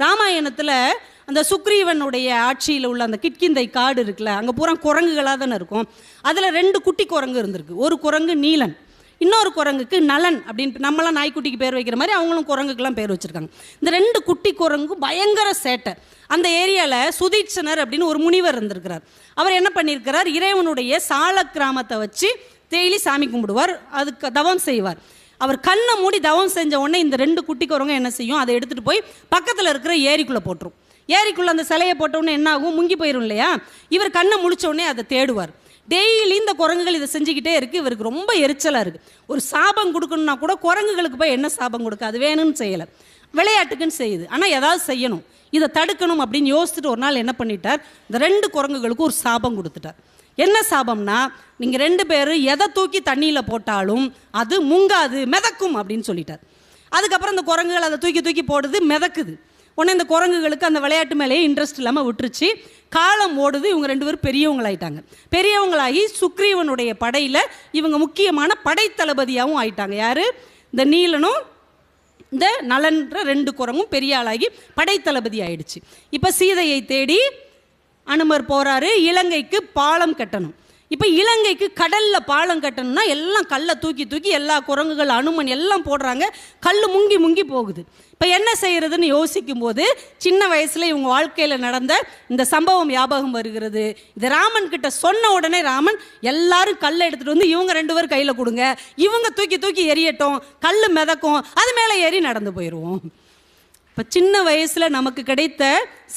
ராமாயணத்தில் அந்த சுக்ரீவனுடைய ஆட்சியில் உள்ள அந்த கிட்கிந்தை காடு இருக்குல்ல அங்கே பூரா குரங்குகளாக தானே இருக்கும். அதில் ரெண்டு குட்டி குரங்கு இருந்திருக்கு. ஒரு குரங்கு நீலன் இன்னொரு குரங்குக்கு நலன் அப்படின்னு நம்மளாம் நாய்க்குட்டிக்கு பேர் வைக்கிற மாதிரி அவங்களும் குரங்குக்கெல்லாம் பேர் வச்சுருக்காங்க. இந்த ரெண்டு குட்டி குரங்கு பயங்கர சேட்டை. அந்த ஏரியாவில் சுதீட்சனர் அப்படின்னு ஒரு முனிவர் இருந்திருக்கிறார். அவர் என்ன பண்ணியிருக்கிறார்? இறைவனுடைய சால கிராமத்தை வச்சு டெய்லி சாமி கும்பிடுவார். அதுக்கு தவம் செய்வார். அவர் கண்ணை மூடி தவம் செஞ்ச உடனே இந்த ரெண்டு குட்டி குரங்க என்ன செய்யும்? அதை எடுத்துகிட்டு போய் பக்கத்தில் இருக்கிற ஏரிக்குள்ளே போட்டுரும். ஏரிக்குள்ளே அந்த சிலையை போட்டவுடனே என்ன ஆகும்? முங்கி போயிடும் இல்லையா? இவர் கண்ணை முழிச்ச உடனே அதை தேடுவார். டெய்லி இந்த குரங்குகள் இதை செஞ்சுக்கிட்டே இருக்குது இவருக்கு ரொம்ப எரிச்சலாக இருக்குது ஒரு சாபம் கொடுக்கணும்னா கூட குரங்குகளுக்கு போய் என்ன சாபம் கொடுக்க? அது வேணும்னு செய்யலை. விளையாட்டுக்குன்னு செய்யுது. ஆனால் ஏதாவது செய்யணும். இதை தடுக்கணும் அப்படின்னு யோசிச்சுட்டு ஒரு நாள் என்ன பண்ணிட்டார்? இந்த ரெண்டு குரங்குகளுக்கும் ஒரு சாபம் கொடுத்துட்டார். என்ன சாபம்னா நீங்கள் ரெண்டு பேரும் எதை தூக்கி தண்ணியில் போட்டாலும் அது முங்காது மிதக்கும் அப்படின்னு சொல்லிட்டார். அதுக்கப்புறம் இந்த குரங்குகள் அதை தூக்கி தூக்கி போடுது மிதக்குது. உடனே இந்த குரங்குகளுக்கு அந்த விளையாட்டு மேலேயே இன்ட்ரெஸ்ட் இல்லாமல் விட்டுருச்சு. காலம் ஓடுது இவங்க ரெண்டு பேரும் பெரியவங்களாயிட்டாங்க. பெரியவங்களாகி சுக்ரீவனுடைய படையில் இவங்க முக்கியமான படைத்தளபதியாகவும் ஆயிட்டாங்க. யார்? இந்த நீலனும் இந்த நலன்ற ரெண்டு குரங்கும் பெரிய ஆளாகி படைத்தளபதி ஆயிடுச்சு. இப்போ சீதையை தேடி அனுமர் போகிறாரு இலங்கைக்கு பாலம் கட்டணும். இப்போ இலங்கைக்கு கடலில் பாலம் கட்டணும்னா எல்லாம் கல்லை தூக்கி தூக்கி எல்லா குரங்குகள் அனுமன் எல்லாம் போடுறாங்க. கல் முங்கி முங்கி போகுது. இப்போ என்ன செய்கிறதுன்னு யோசிக்கும் போது சின்ன வயசுல இவங்க வாழ்க்கையில் நடந்த இந்த சம்பவம் ஞாபகம் வருகிறது. இது ராமன் கிட்ட சொன்ன உடனே ராமன் எல்லாரும் கல்லை எடுத்துகிட்டு வந்து இவங்க ரெண்டு பேரும் கையில் கொடுங்க. இவங்க தூக்கி தூக்கி எரியட்டும். கல் மிதக்கும். அது மேலே ஏறி நடந்து போயிடுவோம் இப்போ சின்ன வயசில் நமக்கு கிடைத்த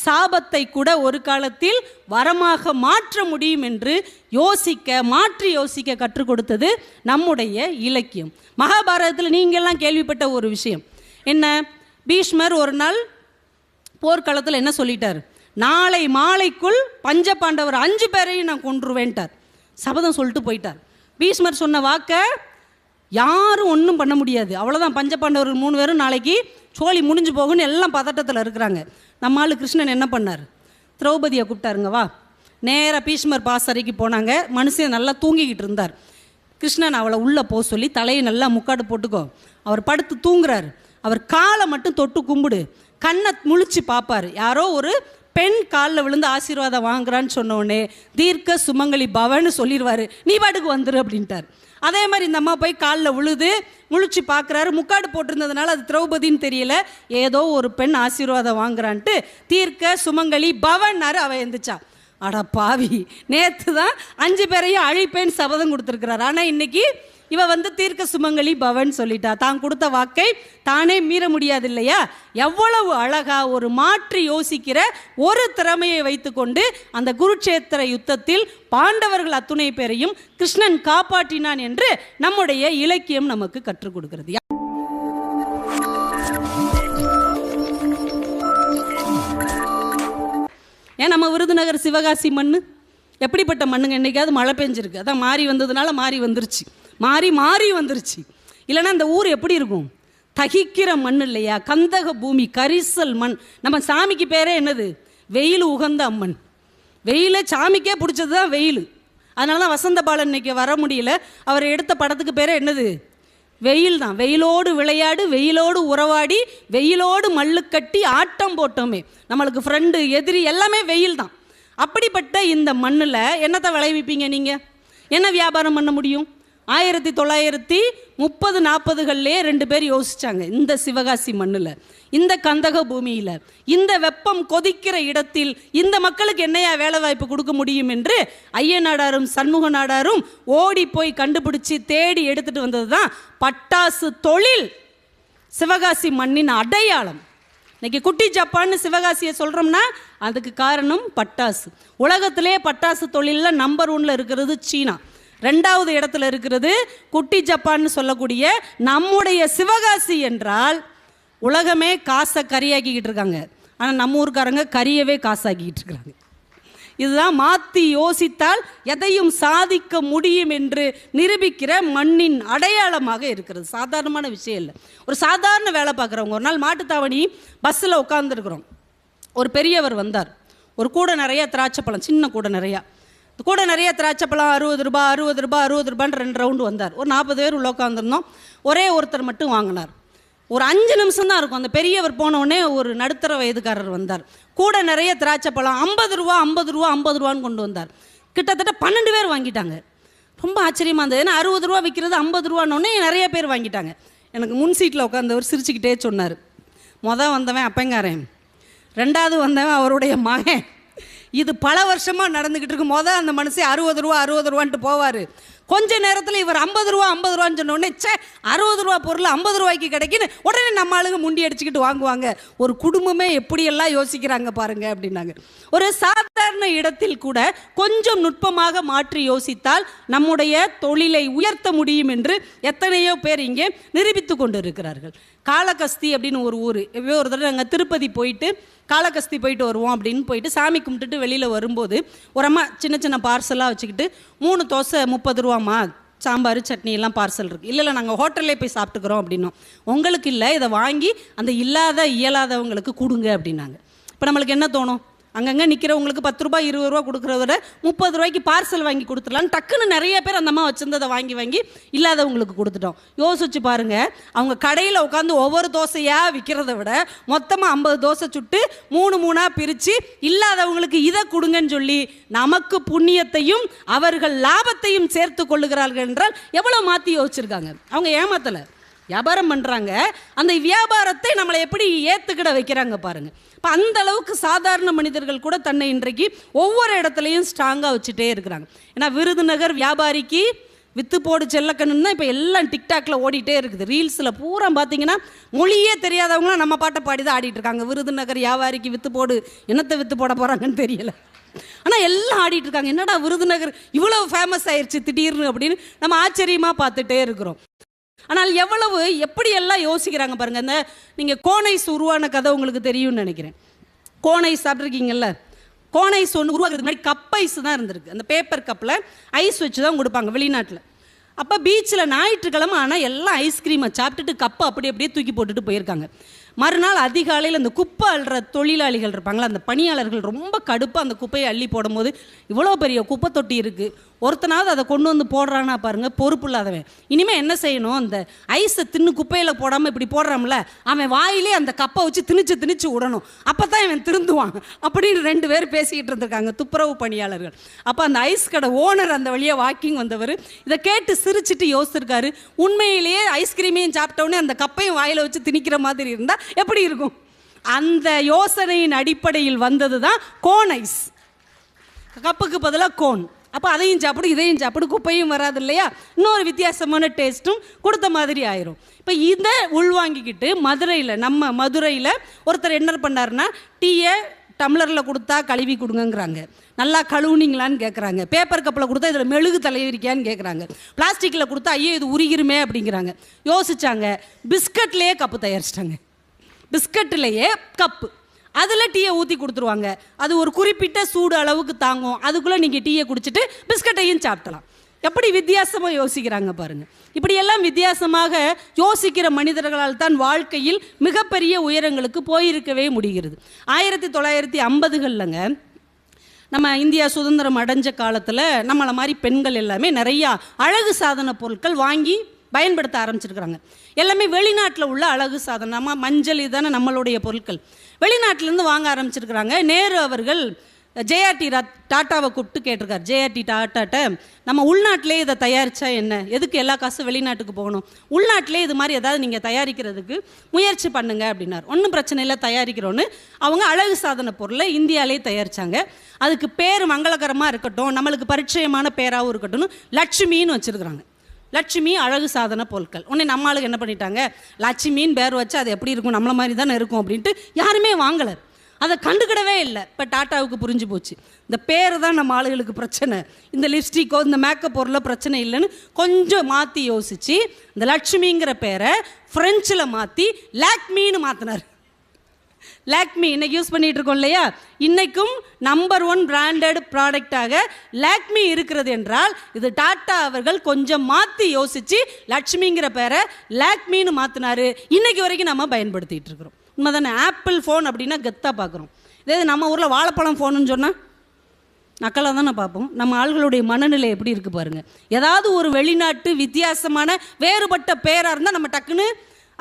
சாபத்தை கூட ஒரு காலத்தில் வரமாக மாற்ற முடியும் என்று யோசிக்க மாற்றி யோசிக்க கற்றுக் கொடுத்தது நம்முடைய இலக்கியம். மகாபாரதத்தில் நீங்கள்லாம் கேள்விப்பட்ட ஒரு விஷயம். என்ன? பீஷ்மர் ஒரு நாள் போர்க்களத்தில் என்ன சொல்லிட்டார்? நாளை மாலைக்குள் பஞ்ச பாண்டவர் அஞ்சு பேரையும் நான் கொன்றுவேன்ட்டார். சபதம் சொல்லிட்டு போயிட்டார். பீஷ்மர் சொன்ன வாக்கை யாரும் ஒன்றும் பண்ண முடியாது. அவ்வளோதான் பஞ்ச பாண்டவர்கள் மூணு பேரும் நாளைக்கு சோழி முடிஞ்சு போகுன்னு எல்லாம் பதட்டத்தில் இருக்கிறாங்க. நம்ம ஆள் கிருஷ்ணன் என்ன பண்ணார்? திரௌபதியை கூப்பிட்டாருங்க வா. நேராக பீஷ்மர் பாசறைக்கு போனாங்க. மனுஷன் நல்லா தூங்கிக்கிட்டு இருந்தார். கிருஷ்ணன் அவளை உள்ளே போக சொல்லி தலையை நல்லா முக்காடு போட்டுக்கோ. அவர் படுத்து தூங்குறாரு. அவர் காலை மட்டும் தொட்டு கும்பிடு. கண்ணை முழிச்சு பார்ப்பார் யாரோ ஒரு பெண் காலில் விழுந்து ஆசீர்வாதம் வாங்குறான்னு சொன்ன உடனே தீர்க்க சுமங்கலி பவன்னு சொல்லிடுவாரு. நீ பாட்டுக்கு வந்துரு அப்படின்ட்டார். அதே மாதிரி இந்த அம்மா போய் காலில் உழுது முழிச்சு பார்க்குறாரு முக்காடு போட்டிருந்ததுனால அது திரௌபதின்னு தெரியல. ஏதோ ஒரு பெண் ஆசீர்வாதம் வாங்குறான்ட்டு தீர்க்க சுமங்கலி பவன்னாரு அவ எந்திரிச்சா. அட பாவி நேற்று தான் அஞ்சு பேரையும் அழிப்பேன்னு சபதம் கொடுத்துருக்கிறார். ஆனால் இன்னைக்கு இவ வந்து தீர்க்க சுமங்கலி பவன் சொல்லிட்டா. தான் கொடுத்த வாக்கை தானே மீற முடியாது இல்லையா எவ்வளவு அழகா ஒரு மாற்றி யோசிக்கிற ஒரு திறமையை வைத்துக்கொண்டு அந்த குருட்சேத்திர யுத்தத்தில் பாண்டவர்கள் அத்துணை பேரையும் கிருஷ்ணன் காப்பாற்றினான் என்று நம்முடைய இலக்கியம் நமக்கு கற்றுக் கொடுக்கிறது. ஏன் நம்ம விருதுநகர் சிவகாசி மண் எப்படிப்பட்ட மண்ணுங்க? என்னைக்காவது மழை பெஞ்சிருக்கு. அதான் மாறி வந்ததுனால மாறி வந்துருச்சு. மாறி மாறி வந்துருச்சு. இல்லைன்னா இந்த ஊர் எப்படி இருக்கும்? தகிக்கிற மண் இல்லையா? கந்தக பூமி கரிசல் மண். நம்ம சாமிக்கு பேரே என்னது? வெயில் உகந்த அம்மன். வெயில சாமிக்கே பிடிச்சது தான் வெயில். அதனால தான் வசந்த பாலன் இன்னைக்கு வர முடியல. அவர் எடுத்த படத்துக்கு பேரே என்னது? வெயில் தான். வெயிலோடு விளையாடு வெயிலோடு உறவாடி வெயிலோடு மல்லு கட்டி ஆட்டம் போட்டோமே. நம்மளுக்கு ஃப்ரெண்டு எதிரி எல்லாமே வெயில் தான். அப்படிப்பட்ட இந்த மண்ணில் என்னத்தை விளைவிப்பீங்க நீங்கள் என்ன வியாபாரம் பண்ண முடியும்? ஆயிரத்தி தொள்ளாயிரத்தி முப்பது நாற்பதுகள்லேயே ரெண்டு பேர் யோசிச்சாங்க இந்த சிவகாசி மண்ணில் இந்த கந்தக பூமியில் இந்த வெப்பம் கொதிக்கிற இடத்தில் இந்த மக்களுக்கு என்னையா வேலை வாய்ப்பு கொடுக்க முடியும் என்று ஐய நாடாரும் சண்முக நாடாரும் ஓடி போய் கண்டுபிடிச்சி தேடி எடுத்துகிட்டு வந்தது தான் பட்டாசு தொழில் சிவகாசி மண்ணின் அடையாளம். இன்னைக்கு குட்டி ஜப்பான்னு சிவகாசியை சொல்கிறோம்னா அதுக்கு காரணம் பட்டாசு. உலகத்திலே பட்டாசு தொழிலில் நம்பர் ஒன்ல இருக்கிறது சீனா. ரெண்டாவது இடத்துல இருக்கிறது குட்டி ஜப்பான்னு சொல்லக்கூடிய நம்முடைய சிவகாசி என்றால் உலகமே காசை கரியாக்கிக்கிட்டு இருக்காங்க. ஆனால் நம்ம ஊருக்காரங்க கரியவே காசாக்கிக்கிட்டு இருக்கிறாங்க இதுதான் மாற்றி யோசித்தால் எதையும் சாதிக்க முடியும் என்று நிரூபிக்கிற மண்ணின் அடையாளமாக இருக்கிறது. சாதாரணமான விஷயம் இல்லை. ஒரு சாதாரண வேலை பார்க்குறவங்க ஒரு நாள் மாட்டுத்தாவணி பஸ்ஸில் உட்காந்துருக்குறோம் ஒரு பெரியவர் வந்தார். ஒரு கூடை நிறையா திராட்சை பழம் சின்ன கூடை நிறையா. கூட நிறைய திராட்சைப்பழம் அறுபது ரூபா அறுபது ரூபாய் அறுபது ரூபான்னு ரெண்டு ரவுண்டு வந்தார். ஒரு நாற்பது பேர் உள்ள உட்காந்துருந்தோம் ஒரே ஒருத்தர் மட்டும் வாங்கினார். ஒரு அஞ்சு நிமிஷம் தான் இருக்கும். அந்த பெரியவர் போனவுடனே ஒரு நடுத்தர வயதுக்காரர் வந்தார். கூட நிறைய திராட்சை பழம் ஐம்பது ரூபா ஐம்பது ரூபா ஐம்பது ரூபான்னு கொண்டு வந்தார். கிட்டத்தட்ட பன்னெண்டு பேர் வாங்கிட்டாங்க. ரொம்ப ஆச்சரியமாக இருந்தது. ஏன்னா அறுபது ரூபா விற்கிறது ஐம்பது ரூபான்னொன்னே நிறைய பேர் வாங்கிட்டாங்க. எனக்கு முன் சீட்டில் உட்காந்தவர் சிரிச்சுக்கிட்டே சொன்னார். மொதல் வந்தவன் அப்பங்காரன். ரெண்டாவது வந்தவன் அவருடைய மகன். இது பல வருஷமாக நடந்துக்கிட்டு இருக்கும் போது அந்த மனுஷன் அறுபது ரூபா அறுபது ரூபான்ட்டு போவார். கொஞ்ச நேரத்தில் இவர் ஐம்பது ரூபா ஐம்பது ரூபான்னு சொன்ன உடனே அறுபது ரூபா பொருள் ஐம்பது ரூபாய்க்கு கிடைக்குன்னு உடனே நம்ம ஆளுங்க முண்டி அடிச்சுக்கிட்டு வாங்குவாங்க. ஒரு குடும்பமே எப்படியெல்லாம் யோசிக்கிறாங்க பாருங்க அப்படின்னாங்க. ஒரு சாதாரண இடத்தில் கூட கொஞ்சம் நுட்பமாக மாற்றி யோசித்தால் நம்முடைய தொழிலை உயர்த்த முடியும் என்று எத்தனையோ பேர் இங்கே நிரூபித்து கொண்டு காலகஸ்தி அப்படின்னு ஒரு ஊர். ஒரு தடவை நாங்கள் திருப்பதி போயிட்டு காளகஸ்தி போயிட்டு வருவோம் அப்படின்னு போயிட்டு சாமி கும்பிட்டுட்டு வெளியில் வரும்போது ஒரு அம்மா சின்ன சின்ன பார்சலாக வச்சுக்கிட்டு மூணு தோசை முப்பது ரூபாம்மா சாம்பார் சட்னி எல்லாம் பார்சல் இருக்குது இல்லை இல்லை நாங்கள் ஹோட்டல்லே போய் சாப்பிட்டுக்கிறோம் அப்படின்னோம். உங்களுக்கு இல்லை இதை வாங்கி அந்த இல்லாத இயலாதவங்களுக்கு கொடுங்க அப்படின்னாங்க. இப்போ நம்மளுக்கு என்ன தோணும்? அங்கங்கே நிற்கிறவங்களுக்கு பத்து ரூபாய் இருபது ரூபா கொடுக்குறத விட முப்பது ரூபாய்க்கு பார்சல் வாங்கி கொடுத்துடலான்னு டக்குன்னு நிறைய பேர் அந்த அம்மா வாங்கி வாங்கி இல்லாதவங்களுக்கு கொடுத்துட்டோம். யோசிச்சு பாருங்கள் அவங்க கடையில் உட்காந்து ஒவ்வொரு தோசையாக விற்கிறத விட மொத்தமாக ஐம்பது தோசை சுட்டு மூணு மூணாக பிரித்து இல்லாதவங்களுக்கு இதை கொடுங்கன்னு சொல்லி நமக்கு புண்ணியத்தையும் அவர்கள் லாபத்தையும் சேர்த்து கொள்ளுகிறார்கள் என்றால் எவ்வளோ மாற்றி யோசிச்சிருக்காங்க? அவங்க ஏமாத்தலை. வியாபாரம் பண்ணுறாங்க அந்த வியாபாரத்தை நம்மளை எப்படி ஏற்றுக்கிட வைக்கிறாங்க பாருங்கள் இப்போ அந்த அளவுக்கு சாதாரண மனிதர்கள் கூட தன்னை இன்றைக்கு ஒவ்வொரு இடத்துலையும் ஸ்ட்ராங்காக வச்சுட்டே இருக்கிறாங்க. ஏன்னா விருதுநகர் வியாபாரிக்கு வித்து போடு செல்லக்கண்ணுன்னு தான் இப்போ எல்லாம் டிக்டாக்ல ஓடிட்டே இருக்குது. ரீல்ஸில் பூரா பார்த்தீங்கன்னா மொழியே தெரியாதவங்களாம் நம்ம பாட்டை பாடி தான் ஆடிட்டு இருக்காங்க. விருதுநகர் வியாபாரிக்கு வித்து போடு என்னத்தை வித்து போட போகிறாங்கன்னு தெரியல. ஆனால் எல்லாம் ஆடிட்டு இருக்காங்க. என்னடா விருதுநகர் இவ்வளோ ஃபேமஸ் ஆயிடுச்சு திடீர்னு அப்படின்னு நம்ம ஆச்சரியமாக பார்த்துட்டே இருக்கிறோம். ஆனால் எவ்வளவு எப்படி எல்லாம் யோசிக்கிறாங்க பாருங்க இந்த நீங்கள் கோனைஸ் உருவான கதை உங்களுக்கு தெரியும்னு நினைக்கிறேன். கோனைஸ் சாப்பிட்ருக்கீங்கல்ல கோனைஸ் ஒன்று உருவாக்குறதுக்கு முன்னாடி கப் ஐஸ் தான் இருந்திருக்கு. அந்த பேப்பர் கப்பில் ஐஸ் வச்சு தான் கொடுப்பாங்க வெளிநாட்டில். அப்போ பீச்சில் ஞாயிற்றுக்கிழமை ஆனால் எல்லாம் ஐஸ்கிரீமை சாப்பிட்டுட்டு கப்பை அப்படி அப்படியே தூக்கி போட்டுட்டு போயிருக்காங்க. மறுநாள் அதிகாலையில் அந்த குப்பை அள்ளுற தொழிலாளிகள் இருப்பாங்களா அந்த பணியாளர்கள் ரொம்ப கடுப்பாக அந்த குப்பையை அள்ளி போடும்போது இவ்வளோ பெரிய குப்பை தொட்டி இருக்குது ஒருத்தனாவது அதை கொண்டு வந்து போடுறானா பாருங்கள் பொறுப்பு இல்லாதவன் இனிமேல் என்ன செய்யணும்? அந்த ஐஸை தின்னு குப்பையில் போடாமல் இப்படி போடுறான்ல அவன் வாயிலே அந்த கப்பை வச்சு திணிச்சு திணிச்சு விடணும் அப்போ தான் இவன் திருந்துவான். அப்படின்னு ரெண்டு பேர் பேசிக்கிட்டு இருந்திருக்காங்க துப்புரவு பணியாளர்கள். அப்போ அந்த ஐஸ் கடை ஓனர் அந்த வழியாக வாக்கிங் வந்தவர் இதை கேட்டு சிரிச்சிட்டு யோசிச்சிருக்காரு. உண்மையிலேயே ஐஸ்கிரீமையும் சாப்பிட்டவுடனே அந்த கப்பையும் வாயில் வச்சு திணிக்கிற மாதிரி இருந்தால் எப்படி இருக்கும்? அந்த யோசனையின் அடிப்படையில் வந்தது தான் கோன் ஐஸ் கப்புக்கு பதிலாக கோன் அப்போ அதையும் சாப்பிடு இதையும் சாப்பிடும் குப்பையும் வராது இல்லையா இன்னொரு வித்தியாசமான டேஸ்ட்டும் கொடுத்த மாதிரி ஆயிரும். இப்போ இதை உள்வாங்கிக்கிட்டு மதுரையில் நம்ம மதுரையில் ஒருத்தர் என்ன பண்ணாருன்னா டீயை டம்ளரில் கொடுத்தா கழுவி கொடுங்கங்கிறாங்க. நல்லா கழுவுனீங்களான்னு கேட்குறாங்க பேப்பர் கப்பில் கொடுத்தா இதில் மெழுகு தலைவிரிக்கான்னு கேட்குறாங்க பிளாஸ்டிக்கில் கொடுத்தா ஐயோ இது உருகிருமே அப்படிங்கிறாங்க. யோசிச்சாங்க. பிஸ்கட்லேயே கப்பு தயாரிச்சிட்டாங்க. பிஸ்கட்லேயே கப்பு. அதில் டீயை ஊற்றி கொடுத்துருவாங்க. அது ஒரு குறிப்பிட்ட சூடு அளவுக்கு தாங்கும். அதுக்குள்ளே நீங்கள் டீயை குடிச்சிட்டு பிஸ்கட்டையும் சாப்பிடலாம். எப்படி வித்தியாசமாக யோசிக்கிறாங்க பாருங்கள் இப்படியெல்லாம் வித்தியாசமாக யோசிக்கிற மனிதர்களால் தான் வாழ்க்கையில் மிகப்பெரிய உயரங்களுக்கு போயிருக்கவே முடிகிறது. ஆயிரத்தி தொள்ளாயிரத்தி ஐம்பதுகள்லங்க நம்ம இந்தியா சுதந்திரம் அடைஞ்ச காலத்தில் நம்மளை மாதிரி பெண்கள் எல்லாமே நிறையா அழகு சாதன பொருட்கள் வாங்கி பயன்படுத்த ஆரம்பிச்சிருக்கிறாங்க. எல்லாமே வெளிநாட்டில் உள்ள அழகு சாதனமாக மஞ்சள் இதுதானே நம்மளுடைய பொருட்கள். வெளிநாட்டிலேருந்து வாங்க ஆரம்பிச்சிருக்கிறாங்க. நேரு அவர்கள் ஜேஆர்டி டாட்டாவை கூப்பிட்டு கேட்டிருக்கார். ஜேஆர்டி டாட்டாட்ட நம்ம உள்நாட்டிலே இதை தயாரித்தா என்ன? எதுக்கு எல்லா காசும் வெளிநாட்டுக்கு போகணும்? உள்நாட்டிலே இது மாதிரி ஏதாவது நீங்கள் தயாரிக்கிறதுக்கு முயற்சி பண்ணுங்க அப்படின்னார். ஒன்றும் பிரச்சனை இல்லை தயாரிக்கிறோன்னு. அவங்க அழகு சாதன பொருளை இந்தியாவிலே தயாரித்தாங்க அதுக்கு பேர் மங்களகரமாக இருக்கட்டும் நம்மளுக்கு பரிச்சயமான பேராகவும் இருக்கட்டும் லட்சுமின்னு வச்சுருக்குறாங்க. லட்சுமி அழகு சாதன பொருட்கள். உடனே நம்ம ஆளுங்க என்ன பண்ணிட்டாங்க? லட்சுமின்னு பேர் வச்சு அது எப்படி இருக்கும்? நம்மள மாதிரி தானே இருக்கும் அப்படின்ட்டு யாருமே வாங்கலை. அதை கண்டுக்கிடவே இல்லை. இப்போ டாட்டாவுக்கு புரிஞ்சு போச்சு. இந்த பேர் தான் நம்ம ஆளுகளுக்கு பிரச்சனை. இந்த லிப்ஸ்டிக்கோ இந்த மேக்கப் பொருளோ பிரச்சனை இல்லைன்னு கொஞ்சம் மாற்றி யோசித்து இந்த லட்சுமிங்கிற பேரை ஃப்ரெஞ்சில் மாற்றி லாக்மின்னு மாற்றினார் லேக்மி இன்னைக்கு யூஸ் பண்ணிகிட்டு இருக்கோம் இல்லையா? இன்றைக்கும் நம்பர் ஒன் பிராண்டட் ப்ராடக்டாக லேக்மி இருக்கிறது என்றால் இது டாட்டா அவர்கள் கொஞ்சம் மாற்றி யோசித்து லட்சுமிங்கிற பேரை லேக்மின்னு மாற்றினாரு இன்னைக்கு வரைக்கும் நம்ம பயன்படுத்திகிட்டு இருக்கிறோம். உண்மை தானே ஆப்பிள் ஃபோன் அப்படின்னா கெத்தாக பார்க்குறோம் இதே நம்ம ஊரில் வாழைப்பழம் ஃபோனுன்னு சொன்னால் நக்கலாக தானே பார்ப்போம். நம்ம ஆள்களுடைய மனநிலை எப்படி இருக்குது பாருங்கள் ஏதாவது ஒரு வெளிநாட்டு வித்தியாசமான வேறுபட்ட பேராக இருந்தால் நம்ம டக்குன்னு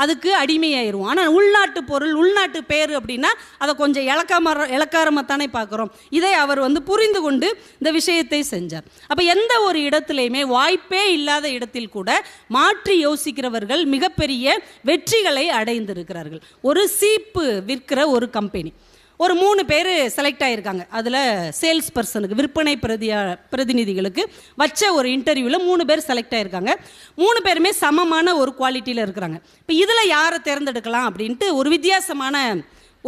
அதுக்கு அடிமையாயிருவோம் ஆனால் உள்நாட்டு பொருள் உள்நாட்டு பேர் அப்படின்னா அதை கொஞ்சம் இலக்காம இலக்காரமாகத்தானே பார்க்குறோம். இதை அவர் வந்து புரிந்து கொண்டு இந்த விஷயத்தை செஞ்சார். அப்போ எந்த ஒரு இடத்துலையுமே வாய்ப்பே இல்லாத இடத்தில் கூட மாற்றி யோசிக்கிறவர்கள் மிகப்பெரிய வெற்றிகளை அடைந்திருக்கிறார்கள். ஒரு சீப்பு விற்கிற ஒரு கம்பெனி ஒரு மூணு பேர் செலக்ட் ஆகியிருக்காங்க அதில் சேல்ஸ் பர்சனுக்கு விற்பனை பிரதியா பிரதிநிதிகளுக்கு வச்ச ஒரு இன்டர்வியூவில் மூணு பேர் செலக்ட் ஆகியிருக்காங்க மூணு பேருமே சமமான ஒரு குவாலிட்டியில் இருக்கிறாங்க. இப்போ இதில் யாரை தேர்ந்தெடுக்கலாம் அப்படின்ட்டு ஒரு வித்தியாசமான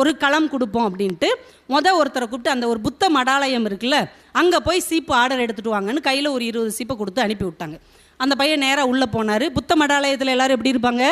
ஒரு களம் கொடுப்போம் அப்படின்ட்டு மொதல் ஒருத்தரை கூப்பிட்டு அந்த ஒரு புத்த மடாலயம் இருக்குல்ல அங்கே போய் சீப்பு ஆர்டர் எடுத்துகிட்டு வாங்கன்னு கையில் ஒரு இருபது சீப்பை கொடுத்து அனுப்பி விட்டாங்க அந்த பையன் நேராக உள்ளே போனார். புத்த மடாலயத்தில் எல்லோரும் எப்படி இருப்பாங்க?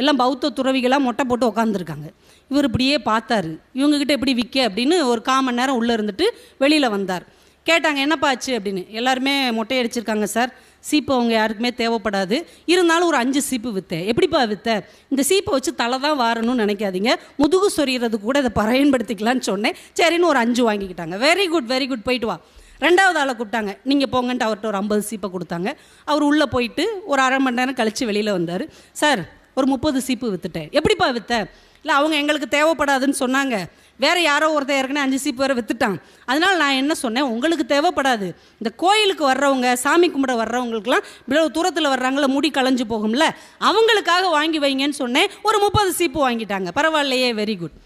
எல்லாம் பௌத்த துறவிகளாக மொட்டை போட்டு உட்காந்துருக்காங்க இவர் இப்படியே பார்த்தாரு. இவங்ககிட்ட எப்படி விற்க அப்படின்னு ஒரு கால் மணி நேரம் உள்ளே இருந்துட்டு வெளியில் வந்தார். கேட்டாங்க என்னப்பா ஆச்சு? அப்படின்னு. எல்லாருமே மொட்டை அடிச்சிருக்காங்க சார் சீப்பு அவங்க யாருக்குமே தேவைப்படாது. இருந்தாலும் ஒரு அஞ்சு சீப்பு விற்றேன் எப்படிப்பா வித்த? இந்த சீப்பை வச்சு தலை தான் வாரணும்னு நினைக்காதீங்க. முதுகு சொறிகிறது கூட இதை பயன்படுத்திக்கலான்னு சொன்னேன். சரின்னு ஒரு அஞ்சு வாங்கிக்கிட்டாங்க. வெரி குட் வெரி குட் போயிட்டு வா. ரெண்டாவது ஆளை கூப்பிட்டாங்க. நீங்கள் போங்கன்ட்டு அவர்கிட்ட ஒரு ஐம்பது சீப்பை கொடுத்தாங்க. அவர் உள்ளே போயிட்டு ஒரு அரை மணி நேரம் கழித்து வெளியில் வந்தார். சார் ஒரு முப்பது சீப்பு விற்றுட்டேன் எப்படிப்பா விற்ற இல்லை அவங்க எங்களுக்கு தேவைப்படாதுன்னு சொன்னாங்க. வேறு யாரோ ஒருத்தர் ஏற்கனவே அஞ்சு சீப்பு வேறு விற்றுட்டான் அதனால் நான் என்ன சொன்னேன்? உங்களுக்கு தேவைப்படாது. இந்த கோயிலுக்கு வர்றவங்க சாமி கும்பிட வர்றவங்களுக்குலாம் இவ்வளவு தூரத்தில் வர்றாங்கள முடி களைஞ்சு போகும்ல அவங்களுக்காக வாங்கி வைங்கன்னு சொன்னேன். ஒரு முப்பது சீப்பு வாங்கிட்டாங்க. பரவாயில்லையே வெரி குட்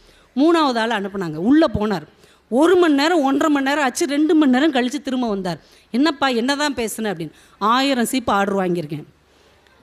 மூணாவது ஆள் அனுப்புனாங்க. உள்ளே போனார். ஒரு மணி நேரம் ஒன்றரை மணி நேரம் ஆச்சு. ரெண்டு மணி நேரம் கழித்து திரும்ப வந்தார். என்னப்பா என்ன தான் பேசுனேன் அப்படின்னு. ஆயிரம் சீப்பு ஆர்டர் வாங்கியிருக்கேன்.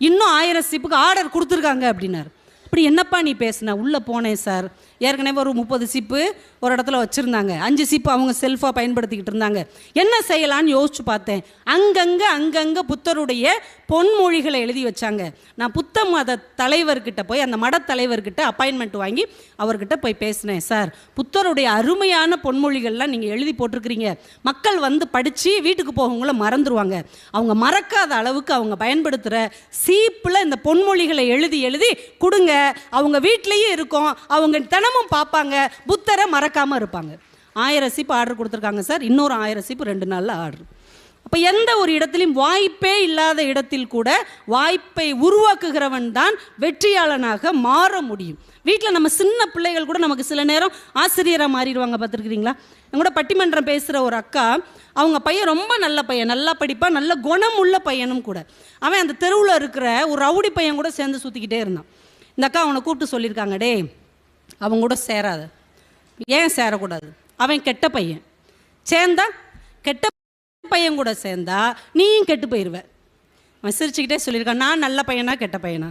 இன்னும் ஆயிரம் சிப்புக்கு ஆர்டர் கொடுத்துருக்காங்க அப்படின்னாரு. அப்படி என்னப்பா நீ பேசுன? உள்ளே போனேன் சார் ஏற்கனவே ஒரு முப்பது சிப்பு ஒரு இடத்துல வச்சுருந்தாங்க. அஞ்சு சீப்பு அவங்க செல்ஃபாக பயன்படுத்திக்கிட்டு இருந்தாங்க. என்ன செய்யலான்னு யோசிச்சு பார்த்தேன். அங்கங்கே அங்கங்கே புத்தருடைய பொன்மொழிகளை எழுதி வச்சாங்க. நான் புத்த மத தலைவர்கிட்ட போய் அந்த மட தலைவர்கிட்ட அப்பாயின்மெண்ட் வாங்கி அவர்கிட்ட போய் பேசினேன். சார் புத்தருடைய அருமையான பொன்மொழிகள்லாம் நீங்கள் எழுதி போட்டிருக்கிறீங்க. மக்கள் வந்து படித்து வீட்டுக்கு போகவங்கள மறந்துடுவாங்க அவங்க மறக்காத அளவுக்கு அவங்க பயன்படுத்துகிற சீப்பில் இந்த பொன்மொழிகளை எழுதி எழுதி கொடுங்க. அவங்க வீட்லேயும் இருக்கும். அவங்க தினமும் பார்ப்பாங்க. புத்தரை மறக்காமல் இருப்பாங்க. ஆயிரம் சீப்பு ஆர்டர் கொடுத்துருக்காங்க சார். இன்னொரு ஆயிரம் சீப்பு ரெண்டு நாளில் ஆர்டர் அப்போ எந்த ஒரு இடத்துலையும் வாய்ப்பே இல்லாத இடத்தில் கூட வாய்ப்பை உருவாக்குகிறவன் தான் வெற்றியாளனாக மாற முடியும். வீட்டில் நம்ம சின்ன பிள்ளைகள் கூட நமக்கு சில நேரம் ஆசிரியராக மாறிடுவாங்க பார்த்துருக்குறீங்களா? என் கூட பட்டிமன்றம் பேசுகிற ஒரு அக்கா அவங்க பையன் ரொம்ப நல்ல பையன் நல்லா படிப்பான் நல்ல குணம் உள்ள பையனும் கூட. அவன் அந்த தெருவில் இருக்கிற ஒரு ரவுடி பையன் கூட சேர்ந்து சுற்றிக்கிட்டே இருந்தான். இந்த அக்கா அவனை கூப்பிட்டு சொல்லியிருக்காங்க டே அவன் கூட சேராத. ஏன் சேரக்கூடாது? அவன் கெட்ட பையன். சேர்ந்தா கெட்ட பையன் கூட சேர்ந்தா நீயும் கெட்டு போயிடுவ அவன் சிரிச்சுக்கிட்டே சொல்லியிருக்கான் நான் நல்ல பையனா கெட்ட பையனா?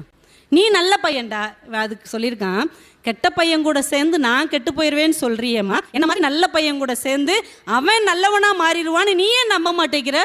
நீ நல்ல பையன்டா. அதுக்கு சொல்லியிருக்கான் கெட்ட பையன் கூட சேர்ந்து நான் கெட்டு போயிடுவேன்னு சொல்கிறியேம்மா என்ன மாதிரி நல்ல பையன் கூட சேர்ந்து அவன் நல்லவனா மாறிடுவான்னு நீ ஏன் நம்ப மாட்டேங்கிற?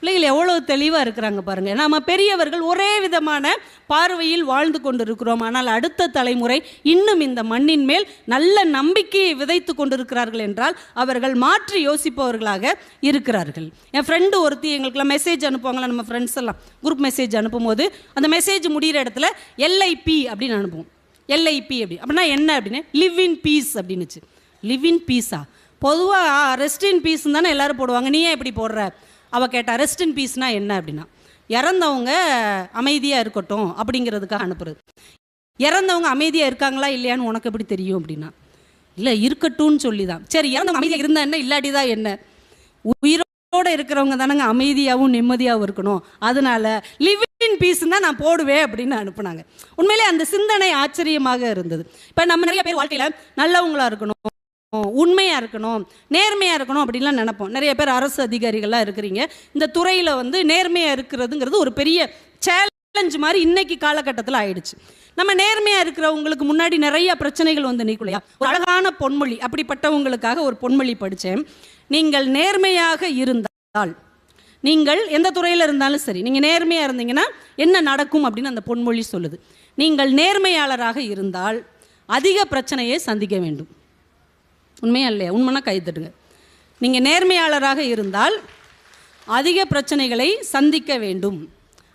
பிள்ளைகள் எவ்வளோ தெளிவாக இருக்கிறாங்க பாருங்கள் நம்ம பெரியவர்கள் ஒரே விதமான பார்வையில் வாழ்ந்து கொண்டிருக்கிறோம். ஆனால் அடுத்த தலைமுறை இன்னும் இந்த மண்ணின் மேல் நல்ல நம்பிக்கையை விதைத்து கொண்டிருக்கிறார்கள் என்றால் அவர்கள் மாற்றி யோசிப்பவர்களாக இருக்கிறார்கள். என் ஃப்ரெண்டு ஒருத்தி எங்களுக்குலாம் மெசேஜ் அனுப்புவாங்களா நம்ம ஃப்ரெண்ட்ஸ் எல்லாம். குரூப் மெசேஜ் அனுப்பும்போது அந்த மெசேஜ் முடிகிற இடத்துல எல்ஐபி அப்படின்னு அனுப்புவோம். எல்ஐபி அப்படி. அப்படின்னா என்ன அப்படின்னு? லிவ் இன் பீஸ் அப்படின்னுச்சு. லிவ் இன் பீஸா பொதுவாக ரெஸ்ட் இன் பீஸ்ன்னு தானே எல்லோரும் போடுவாங்க. நீ ஏன் இப்படி போடுற? அவள் கேட்டால் ரெஸ்ட் இன் பீஸ்னா என்ன? அப்படின்னா இறந்தவங்க அமைதியாக இருக்கட்டும் அப்படிங்கிறதுக்காக அனுப்புறது. இறந்தவங்க அமைதியாக இருக்காங்களா இல்லையான்னு உனக்கு எப்படி தெரியும் அப்படின்னா இல்லை இருக்கட்டும்னு சொல்லி தான் சரி இறந்தவங்க அமைதியாக இருந்தா என்ன இல்லாட்டி தான் என்ன? உயிரோடு இருக்கிறவங்க தானங்க அமைதியாகவும் நிம்மதியாகவும் இருக்கணும். அதனால லிவ் இன் பீஸ் தான் நான் போடுவேன் அப்படின்னு அனுப்புனாங்க. உண்மையிலே அந்த சிந்தனை ஆச்சரியமாக இருந்தது. இப்போ நம்ம நிறைய பேர் வாழ்க்கையில் நல்லவங்களா இருக்கணும். உண்மையாக இருக்கணும் நேர்மையாக இருக்கணும் அப்படின்லாம் நினைப்போம். நிறைய பேர் அரசு அதிகாரிகள்லாம் இருக்கிறீங்க. இந்த துறையில் வந்து நேர்மையாக இருக்கிறதுங்கிறது ஒரு பெரிய சேலஞ்ச் மாதிரி இன்னைக்கு காலகட்டத்தில் ஆயிடுச்சு. நம்ம நேர்மையாக இருக்கிறவங்களுக்கு முன்னாடி நிறைய பிரச்சனைகள் வந்து நிற்கலையா ஒரு அழகான பொன்மொழி அப்படிப்பட்டவங்களுக்காக ஒரு பொன்மொழி படித்தேன். நீங்கள் நேர்மையாக இருந்தால் நீங்கள் எந்த துறையில் இருந்தாலும் சரி நீங்கள் நேர்மையாக இருந்தீங்கன்னா என்ன நடக்கும் அப்படின்னு அந்த பொன்மொழி சொல்லுது. நீங்கள் நேர்மையாளராக இருந்தால் அதிக பிரச்சனையை சந்திக்க வேண்டும். உண்மையா இல்லையா? உண்மைனா கை தட்டுங்க. நீங்கள் நேர்மையாளராக இருந்தால் அதிக பிரச்சனைகளை சந்திக்க வேண்டும்.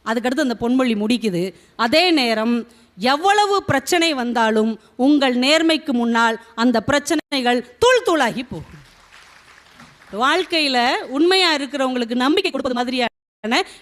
அதுக்கடுத்து அந்த பொன்மொழி முடிக்குது. அதே நேரம் எவ்வளவு பிரச்சனை வந்தாலும் உங்கள் நேர்மைக்கு முன்னால் அந்த பிரச்சனைகள் தூள் தூளாகி போகும். வாழ்க்கையில் உண்மையாக இருக்கிறவங்களுக்கு நம்பிக்கை கொடுப்பது மாதிரியா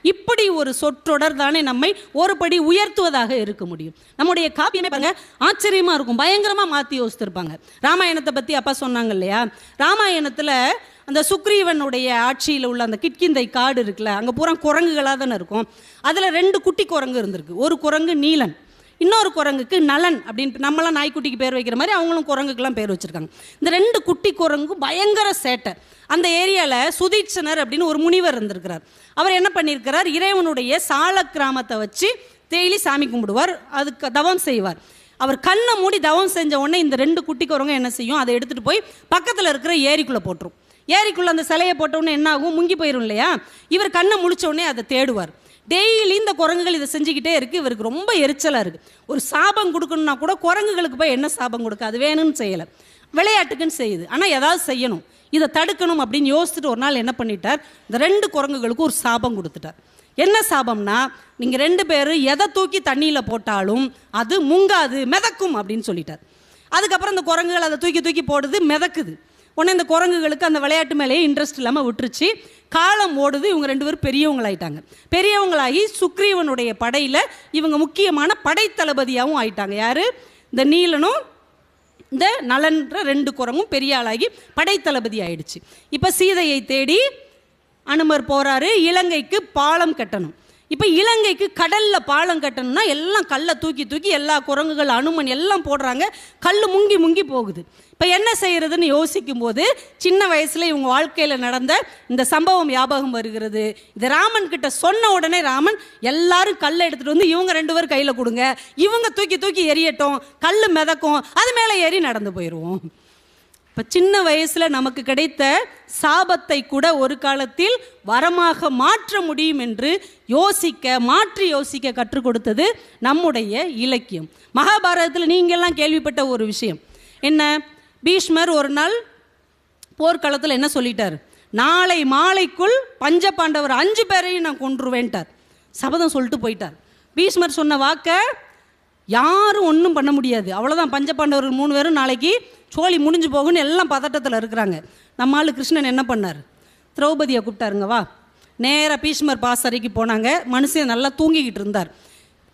இப்படி ஒரு சொற்றொடர் தானே நம்மை ஒரு படி உயர்த்துவதாக இருக்க முடியும். நம்முடைய காப்பியமே பாருங்க? ஆச்சரியமா இருக்கும். பயங்கரமா மாத்தி யோசித்திருப்பாங்க. ராமாயணத்தை பத்தி அப்பா சொன்னாங்க இல்லையா? ராமாயணத்துல அந்த சுக்ரீவனுடைய ஆட்சியில் உள்ள அந்த கிட்கிந்தை காடு இருக்குல்ல அங்கே பூரா குரங்குகளாக தானே இருக்கும். அதில் ரெண்டு குட்டி குரங்கு இருந்திருக்கு. ஒரு குரங்கு நீலன் இன்னொரு குரங்குக்கு நலன் அப்படின்னு நம்மளாம் நாய்க்குட்டிக்கு பேர் வைக்கிற மாதிரி அவங்களும் குரங்குக்கெல்லாம் பேர் வச்சுருக்காங்க. இந்த ரெண்டு குட்டி குரங்கும் பயங்கர சேட்டை. அந்த ஏரியாவில் சுதீட்சனர் அப்படின்னு ஒரு முனிவர் இருந்திருக்கிறார். அவர் என்ன பண்ணியிருக்கிறார்? இறைவனுடைய சால கிராமத்தை வச்சு டெய்லி சாமி கும்பிடுவார். அதுக்கு தவம் செய்வார். அவர் கண்ணை மூடி தவம் செஞ்ச உடனே இந்த ரெண்டு குட்டி குரங்கும் என்ன செய்யும்? அதை எடுத்துகிட்டு போய் பக்கத்தில் இருக்கிற ஏரிக்குள்ளே போட்டுரும். ஏரிக்குள்ளே அந்த சிலையை போட்டவுடனே என்ன ஆகும்? முங்கி போயிடும் இல்லையா? இவர் கண்ணை முழிச்ச உடனே அதை தேடுவார். டெய்லி இந்த குரங்குகள் இதை செஞ்சுக்கிட்டே இருக்குது இவருக்கு ரொம்ப எரிச்சலாக இருக்குது ஒரு சாபம் கொடுக்கணும்னா கூட குரங்குகளுக்கு போய் என்ன சாபம் கொடுக்க? அது வேணும்னு செய்யலை. விளையாட்டுக்குன்னு செய்யுது. ஆனால் ஏதாவது செய்யணும். இதை தடுக்கணும் அப்படின்னு யோசிச்சுட்டு ஒரு நாள் என்ன பண்ணிட்டார்? இந்த ரெண்டு குரங்குகளுக்கும் ஒரு சாபம் கொடுத்துட்டார். என்ன சாபம்னா நீங்கள் ரெண்டு பேரும் எதை தூக்கி தண்ணியில் போட்டாலும் அது முங்காது மிதக்கும் அப்படின்னு சொல்லிட்டார். அதுக்கப்புறம் இந்த குரங்குகள் அதை தூக்கி தூக்கி போடுது மிதக்குது. உடனே இந்த குரங்குகளுக்கு அந்த விளையாட்டு மேலேயே இன்ட்ரெஸ்ட் இல்லாமல் விட்டுருச்சு. காலம் ஓடுது இவங்க ரெண்டு பேரும் பெரியவங்களாயிட்டாங்க. பெரியவங்களாகி சுக்ரீவனுடைய படையில் இவங்க முக்கியமான படைத்தளபதியாகவும் ஆயிட்டாங்க. யார்? இந்த நீலனும் இந்த நலன்ற ரெண்டு குரங்கும் பெரிய ஆளாகி படைத்தளபதி ஆயிடுச்சு. இப்போ சீதையை தேடி அனுமர் போகிறாரு இலங்கைக்கு பாலம் கட்டணும். இப்போ இலங்கைக்கு கடலில் பாலம் கட்டணும்னா எல்லாம் கல்லை தூக்கி தூக்கி எல்லா குரங்குகள் அனுமன் எல்லாம் போடுறாங்க. கல் முங்கி முங்கி போகுது. இப்போ என்ன செய்கிறதுன்னு யோசிக்கும் போது சின்ன வயசில் இவங்க வாழ்க்கையில் நடந்த இந்த சம்பவம் ஞாபகம் வருகிறது. இது ராமன் கிட்ட சொன்ன உடனே ராமன் எல்லாரும் கல்லை எடுத்துகிட்டு வந்து இவங்க ரெண்டு பேரும் கையில் கொடுங்க. இவங்க தூக்கி தூக்கி எரியட்டும். கல் மிதக்கும். அது மேலே ஏறி நடந்து போயிடுவோம் இப்போ சின்ன வயசில் நமக்கு கிடைத்த சாபத்தை கூட ஒரு காலத்தில் வரமாக மாற்ற முடியும் என்று யோசிக்க மாற்றி யோசிக்க கற்றுக் கொடுத்தது நம்முடைய இலக்கியம். மகாபாரதத்தில் நீங்கள்லாம் கேள்விப்பட்ட ஒரு விஷயம். என்ன? பீஷ்மர் ஒரு நாள் போர்க்களத்தில் என்ன சொல்லிட்டார்? நாளை மாலைக்குள் பஞ்ச பாண்டவர் அஞ்சு பேரையும் நான் கொன்றுவேன்ட்டார். சபதம் சொல்லிட்டு போயிட்டார். பீஷ்மர் சொன்ன வாக்கை யாரும் ஒன்றும் பண்ண முடியாது. அவ்வளோதான் பஞ்ச பாண்டவர்கள் மூணு பேரும் நாளைக்கு சோழி முடிஞ்சு போகுன்னு எல்லாம் பதட்டத்தில் இருக்கிறாங்க. நம்ம ஆளு கிருஷ்ணன் என்ன பண்ணார்? திரௌபதியை கூப்பிட்டாருங்க வா. நேராக பீஷ்மர் பாசறைக்கு போனாங்க. மனுஷன் நல்லா தூங்கிக்கிட்டு இருந்தார்.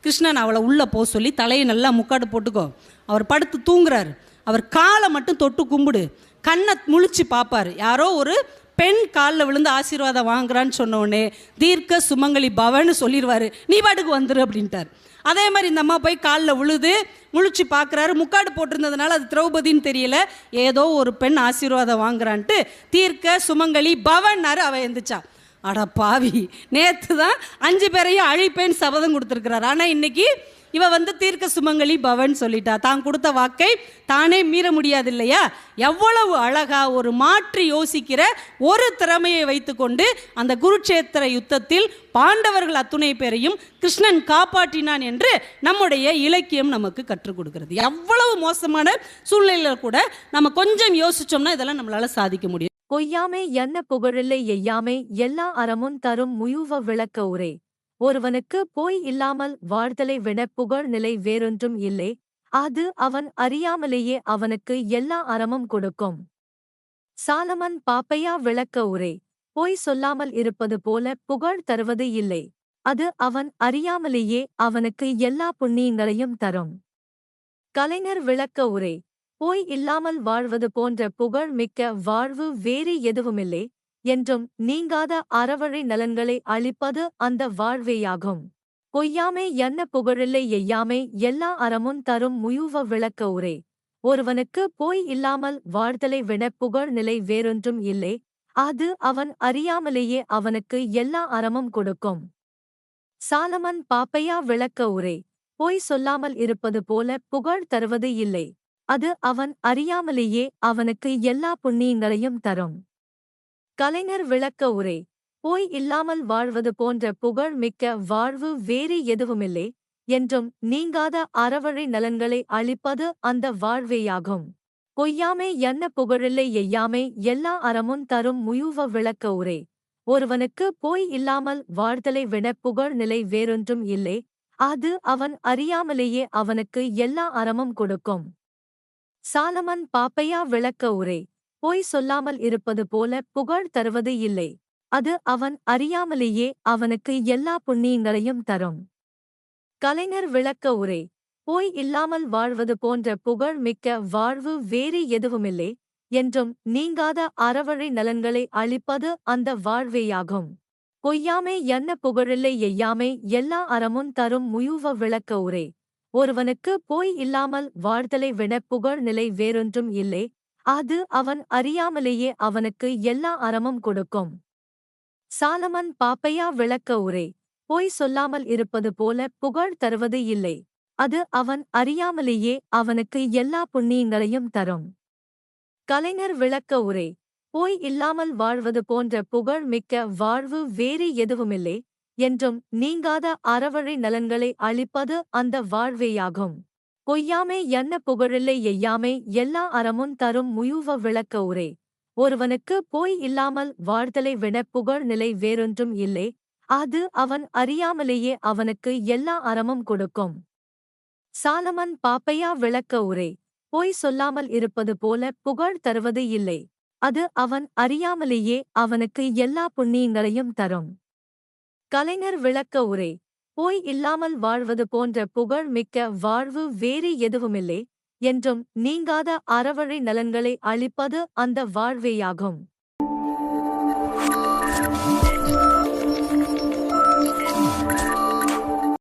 கிருஷ்ணன் அவளை உள்ளே போக சொல்லி தலையை நல்லா முக்காடு போட்டுக்கோ. அவர் படுத்து தூங்குறாரு. அவர் காலை மட்டும் தொட்டு கும்பிடு. கண்ணை முழிச்சு பார்ப்பார். யாரோ ஒரு பெண் காலில் விழுந்து ஆசீர்வாதம் வாங்குறான்னு சொன்ன உடனே தீர்க்க சுமங்கலி பவன்னு சொல்லிடுவார். நீ பாட்டுக்கு வந்துரு அப்படின்ட்டார். அதே மாதிரி இந்த அம்மா போய் காலில் உழுது முழிச்சு பார்க்குறாரு முக்காடு போட்டிருந்ததுனால அது திரௌபதின்னு தெரியல. ஏதோ ஒரு பெண் ஆசீர்வாதம் வாங்குறான்ட்டு தீர்க்க சுமங்கலி பவன்னாரு அவ எந்திரிச்சா. அட பாவி நேற்று தான் அஞ்சு பேரையும் அழிப்பேன்னு சபதம் கொடுத்துருக்கிறார். ஆனால் இன்னைக்கு இவ வந்து தீர்க்க சுமங்கலி பவன் சொல்லிட்டா. தான் கொடுத்த வாக்கை தானே மீற முடியாது இல்லையா எவ்வளவு அழகா ஒரு மாற்றி யோசிக்கிற ஒரு திறமையை வைத்துக்கொண்டு அந்த குருட்சேத்திர யுத்தத்தில் பாண்டவர்கள் அத்துணை பேரையும் கிருஷ்ணன் காப்பாற்றினான் என்று நம்முடைய இலக்கியம் நமக்கு கற்றுக் கொடுக்கிறது. எவ்வளவு மோசமான சூழ்நிலையில கூட நம்ம கொஞ்சம் யோசிச்சோம்னா இதெல்லாம் நம்மளால சாதிக்க முடியும். கொய்யாமை என்ன புகழில்லை எய்யாமை எல்லா அறமும் தரும் முயுவ விளக்க உரை. ஒருவனுக்கு போய் இல்லாமல் வாழ்தலை விட புகழ் நிலை வேறொன்றும் இல்லை அது அவன் அறியாமலேயே அவனுக்கு எல்லா அறமும் கொடுக்கும். சாலமன் பாப்பையா விளக்க உரை பொய் சொல்லாமல் இருப்பது போல புகழ் தருவது இல்லை அது அவன் அறியாமலேயே அவனுக்கு எல்லா புண்ணியங்களையும் தரும். கலைஞர் விளக்க உரை போய் இல்லாமல் வாழ்வது போன்ற புகழ் மிக்க வாழ்வு வேறு எதுவுமில்லை என்றும் நீங்காத அறவழி நலன்களை அளிப்பது அந்த வாழ்வேயாகும். பொய்யாமை என்ன புகழில்லை எய்யாமை எல்லா அறமும் தரும் முயுவ விளக்க உரை. ஒருவனுக்கு போய் இல்லாமல் வாழ்தலை விட புகழ் நிலை வேறொன்றும் இல்லை. அது அவன் அறியாமலேயே அவனுக்கு எல்லா அறமும் கொடுக்கும். சாலமன் பாப்பையா விளக்க உரை. போய் சொல்லாமல் இருப்பது போல புகழ் தருவது இல்லை. அது அவன் அறியாமலேயே அவனுக்கு எல்லா புண்ணியங்களையும் தரும். கலைஞர் விளக்க உரை போய் இல்லாமல் வாழ்வது போன்ற புகழ் மிக்க வாழ்வு வேறு எதுவுமில்லை என்றும் நீங்காத அறவழி நலன்களை அளிப்பது அந்த வாழ்வேயாகும். பொய்யாமை என்ன புகழில்லை எய்யாமை எல்லா அறமும் தரும் முயுவ விளக்க உரை. ஒருவனுக்கு போய் இல்லாமல் வாழ்தலை விட புகழ் நிலை வேறொன்றும் இல்லை. அது அவன் அறியாமலேயே அவனுக்கு எல்லா அறமும் கொடுக்கும். சாலமன் பாப்பையா விளக்க உரை பொய் சொல்லாமல் இருப்பது போல புகழ் தருவது இல்லை. அது அவன் அறியாமலேயே அவனுக்கு எல்லா புண்ணியங்களையும் தரும். கலைஞர் விளக்க உரை போய் இல்லாமல் வாழ்வது போன்ற புகழ் மிக்க வாழ்வு வேறு எதுவுமில்லை என்றும் நீங்காத அறவழி நலன்களை அளிப்பது அந்த வாழ்வேயாகும். பொய்யாமே என்ன புகழில்லை எய்யாமே எல்லா அறமும் தரும் முயுவ விளக்க உரை. ஒருவனுக்கு போய் இல்லாமல் வாழ்தலை விட புகழ் நிலை வேறொன்றும் இல்லை அது அவன் அறியாமலேயே அவனுக்கு எல்லா அறமும் கொடுக்கும். சாலமன் பாப்பையா விளக்க உரை பொய் சொல்லாமல் இருப்பது போல புகழ் தருவது இல்லை. அது அவன் அறியாமலேயே அவனுக்கு எல்லா புண்ணியங்களையும் தரும். கலைஞர் விளக்க உரை போய் இல்லாமல் வாழ்வது போன்ற புகழ் மிக்க வாழ்வு வேறு எதுவுமில்லை. என்றும் நீங்காத அறவழி நலன்களை அளிப்பது அந்த வாழ்வேயாகும். பொய்யாமை என்ன புகழில்லை எய்யாமை எல்லா அறமும் தரும் முயூவ விளக்க உரை. ஒருவனுக்கு போய் இல்லாமல் வாழ்தலை விட புகழ் நிலை வேறொன்றும் இல்லை. அது அவன் அறியாமலேயே அவனுக்கு எல்லா அறமும் கொடுக்கும். சாலமன் பாப்பையா விளக்க உரை. பொய் சொல்லாமல் இருப்பது போல புகழ் தருவது இல்லை. அது அவன் அறியாமலேயே அவனுக்கு எல்லா புண்ணியங்களையும் தரும். கலைஞர் விளக்க உரை. போய் இல்லாமல் வாழ்வது போன்ற புகழ் மிக்க வாழ்வு வேறு எதுவுமில்லை என்றும் நீங்காத அறவழி நலன்களை அளிப்பது அந்த வாழ்வேயாகும்.